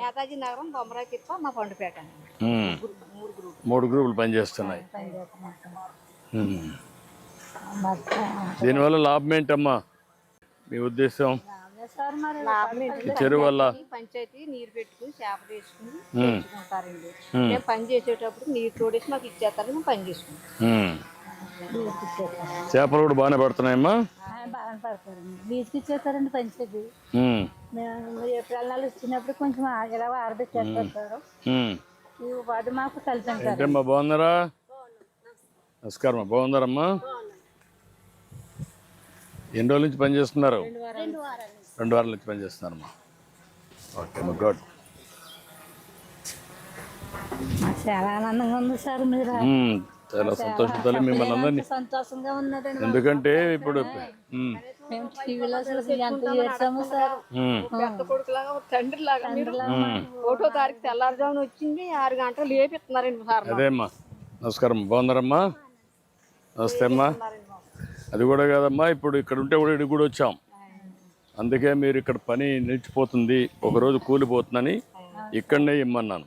నేతాజీ నగరం బొమ్మరాయి తిప్ప మా పండుపేట. మూడు గ్రూప్ మూడు గ్రూపులు పనిచేస్తున్నాయి. దీనివల్ల లాభం ఏంటమ్మా? మీ ఉద్దేశం? చెరువు వల్ల? పంచాయతీ నీరు పెట్టుకుని చేప. పెంచుకుంటారండి మేము పని చేసేటప్పుడు నీరు తోడేసి మాకు ఇచ్చేస్తారు మేము పని చేసుకుంటాం. చేపలు కూడా బాగానే పడుతున్నాయమ్మా? బాగా పడతారండి బీచ్కి ఇచ్చేస్తారండి పంచేది ఏప్రిల్ నెల వచ్చినప్పుడు కొంచెం ఇలా ఆరబెట్టేస్తారు. ఈ ఉపాధి మాకు ఏంటమ్మా బాగున్నారా? నమస్కారం బాగున్నారమ్మా? ఎన్ని రోజుల నుంచి పని చేస్తున్నారు? రెండు వారాల నుంచి పని చేస్తున్నారమ్మా. ఓకే అమ్మా గుడ్. చాలా ఆనందంగా ఉంది సార్ మీరు. చాలా సంతోషంతో మిమ్మల్ని అందరినీ సంతోషంగా ఉన్నదండి ఎందుకంటే ఇప్పుడు ఉమ్. మేము టీవీలో చూసి ఎంత చేసాము సార్. ఉమ్. పెద్ద కొడుకులాగా ఒక తండ్రి లాగా మీరు ఒకటో తారీఖు తెల్లారుజామున వచ్చింది ఆరు గంటలు లేపిస్తున్నారండి సార్ అదే అమ్మా నమస్కారం. బాగున్నారమ్మా? నమస్తే అమ్మా. అది కూడా కాదమ్మా ఇప్పుడు ఇక్కడ ఉంటే కూడా ఇక్కడికి కూడా వచ్చాం. అందుకే మీరు ఇక్కడ పని నిలిచిపోతుంది. ఒకరోజు కూలిపోతుందని ఇక్కడనే ఇమ్మన్నాను.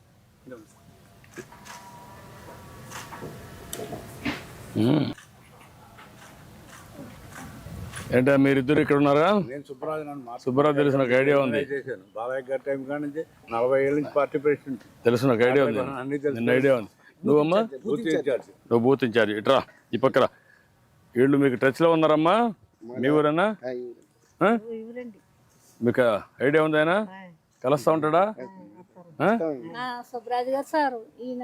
ఏంటా మీరిద్దరు ఇక్కడ ఉన్నారా? నేను సుబ్బరాజు సుబ్బారావు తెలిసిన నాకు ఐడియా ఉంది. చేశాను. బాలయ్య గారి టైం కాడ నుంచి నలభై ఏళ్ళ నుంచి పార్టీ ప్రెసిడెంట్ తెలిసిన నాకు ఐడియా ఉంది. అన్ని తెలుసు. నిన్న ఐడియా ఉంది. నువ్వమ్మా? Booth incharge. నువ్వు బూత్ ఇన్ఛార్జ్. ఇట్రా ఈ పక్కన వీళ్ళు మీకు టచ్లో ఉన్నారమ్మా? మీ ఊరేనా? ఆ? మీకు ఐడియా ఉంది ఆయన? కలుస్తా ఉంటాడా? సుబ్బరాజు గారు సార్. ఈయన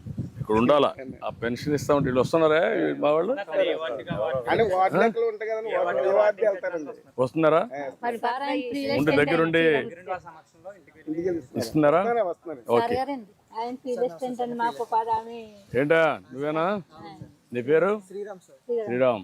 ఇక్కడ ఉండాలా? ఆ పెన్షన్ ఇస్తా ఉంటే వీళ్ళు వస్తున్నారా మా వాళ్ళు? వస్తున్నారా? ఉండి దగ్గరుండి ఇస్తున్నారా? వస్తున్నారు ఓకే. ఏంటా నువ్వేనా? నీ పేరు? శ్రీరామ్.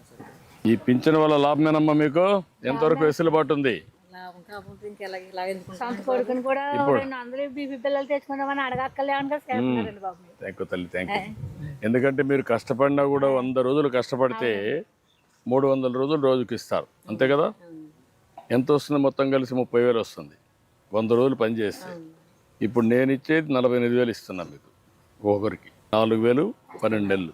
ఈ పింఛన్ వల్ల లాభమేనమ్మా మీకు? ఎంతవరకు వెసులుబాటు ఉంది. థ్యాంక్ యూ తల్లి థ్యాంక్ యూ ఎందుకంటే మీరు కష్టపడినా కూడా వంద రోజులు కష్టపడితే మూడు వందల రోజులు రోజుకి ఇస్తారు. అంతే కదా? ఎంత వస్తుంది మొత్తం కలిసి? ముప్పై వేలు వస్తుంది. వంద రోజులు పని చేస్తే. ఇప్పుడు నేను ఇచ్చేది నలభై ఎనిమిది వేలు ఇస్తున్నా మీకు. ఒక్కొక్కరికి నాలుగు వేలు పన్నెండు నెలలు.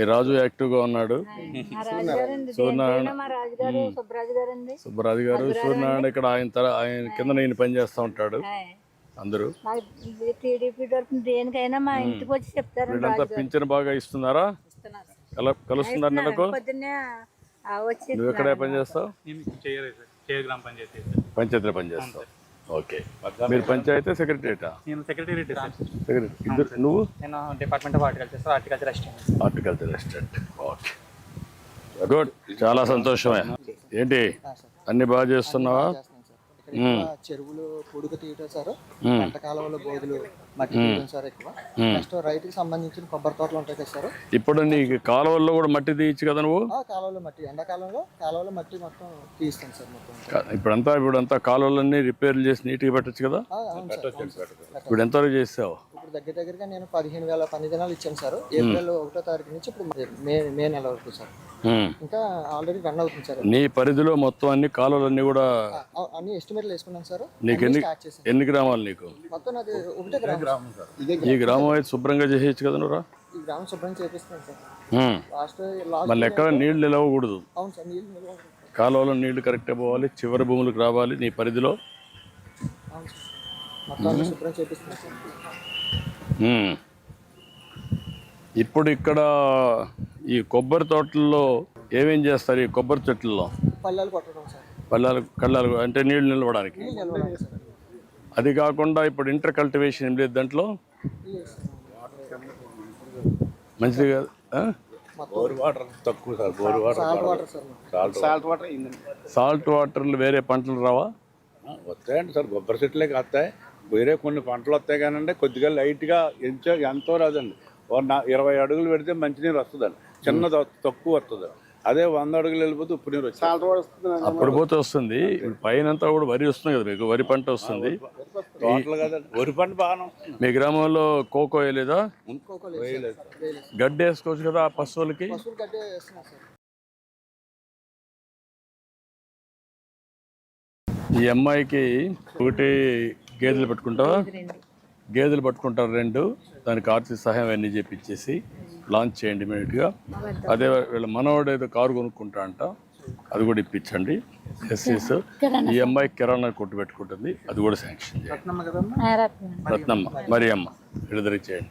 ఈ రాజు ఉన్నాడు. రాజుగారండి. దేనికైనా మా రాజుగారు సుబ్బరాజు గారు సూర్యనారాయణ ఇక్కడ ఆయన తర ఆయన కింద నేను పని చేస్తూ ఉంటాడు. అందరూ. దేనికైనా మా ఇంటికి వచ్చి చెప్తారండి వీళ్ళంతా పింఛన్ బాగా ఇస్తున్నారా? కల కలుస్తున్నారు నెలకు? నువ్వు ఎక్కడే పని చేస్తావు? పంచాయతీ పని చేస్తావు. ఓకే. మీరు పంచాయతీ సెక్రటరీటా? నేను సెక్రటరీ. సెక్రటరీ ఇద్దరు నువ్వు? నేను department of horticulture sir horticulture assistant. Horticulture assistant. Okay. Good. చాలా సంతోషమే. ఏంటి? అన్ని బాగా చేస్తున్నావా? చెరువులు పొడుగు తీయటం సార్. కాలంలో బోధులు మట్టి సార్ ఎక్కువ. నెక్స్ట్ రైతుకి సంబంధించిన కొబ్బరి తోటలు ఉంటాయి కదా సార్? ఇప్పుడు నీకు కాలువల్లో కూడా మట్టి తీయచ్చు కదా నువ్వు? ఆ కాలువలో మట్టి. ఎండాకాలంలో కాలువలో మట్టి మొత్తం తీస్తాం సార్ మొత్తం. కా- ఇప్పుడంతా ఇప్పుడంతా కాలువలన్నీ రిపేర్లు చేసి నీట్గా పెట్టచ్చు కదా? ఆ, అవును సార్ అవును సార్. ఇప్పుడు ఎంతవరకు చేసావు ఇప్పుడు దగ్గర దగ్గరగా నేను పదిహేను వేల పని దినాలు ఇచ్చాను సార్. ఏప్రిల్ ఒకటో తారీఖు నుంచి ఇప్పుడు మే మే నెల వరకు సార్. ఇంకా ఆల్రెడీ రన్ అవుతుంది సార్. నీ పరిధిలో మొత్తం అన్ని కాలువలన్నీ కూడా అన్ని ఎస్టిమేట్లు వేసుకున్నాను సార్. నీకు ఎన్ని ఎన్ని గ్రామాలు నీకు? మొత్తం అది ఒకటే గ్రామం సార్. ఇదే ఈ గ్రామం అయితే శుభ్రంగా చేసేయచ్చు కదా నువ్వురా ఈ గ్రామం శుభ్రం చేపిస్తున్నాను సార్. లాస్ట్ మళ్ళీ ఎక్కడ నీళ్ళు నిలవకూడదు. అవును సార్ నీళ్ళు. కాలువలో నీళ్ళు కరెక్ట్గా పోవాలి చివరి భూములకు రావాలి నీ పరిధిలో. అవును సార్. ఇప్పుడు ఇక్కడ ఈ కొబ్బరి తోటల్లో ఏమేం చేస్తారు ఈ కొబ్బరి చెట్లలో? పల్లెలు కొట్టడం సార్. పళ్ళాలు కళ్ళాలు అంటే నీళ్ళు నిలవడానికి? అది కాకుండా ఇప్పుడు ఇంటర్ కల్టివేషన్ ఏం లేదు దాంట్లో. మంచిది కాదు ఆ? బోర్ వాటర్ తక్కువ sir bore water salt water sir. Salt salt water అయిందండి. సాల్ట్ వాటర్లు వేరే పంటలు రావా? వస్తాయండి సార్ కొబ్బరి చెట్లే వస్తాయి వేరే కొన్ని పంటలు వస్తాయి కానండి కొద్దిగా లైట్గా ఎంచో ఎంతో రాదండి. ఇరవై అడుగులు పెడితే మంచినీరు వస్తుందండి. చిన్న తక్కువ వస్తుంది. అదే వంద అడుగులు వెళ్ళిపోతే ఉప్పు నీరు వస్తుంది అప్పుడు పోతే వస్తుంది. పైన అంతా కూడా వరి వస్తుంది కదా మీకు వరి పంట వస్తుంది. తోటలు కదండి. వరి పంట బాగానే వస్తుంది. మీ గ్రామంలో కోకో వేయలేదా. గడ్డి వేసుకోవచ్చు కదా ఆ పశువులకి? ఈ అమ్మాయికి ఒకటి గేదెలు పట్టుకుంటావా? గేదెలు పట్టుకుంటారు రెండు. దానికి ఆర్థిక సహాయం అన్నీ చేపించేసి లాంచ్ చేయండి ఇమీడియట్గా. అదే వీళ్ళ మనవాడు ఏదో కారు కొనుక్కుంటా అంట. అది కూడా ఇప్పించండి. ఎస్సీస్ ఈ అమ్మాయి కిరాణా కొట్టు పెట్టుకుంటుంది. అది కూడా శాంక్షన్ చేయండి. రత్నమ్మ మరి అమ్మ విడుదల చేయండి.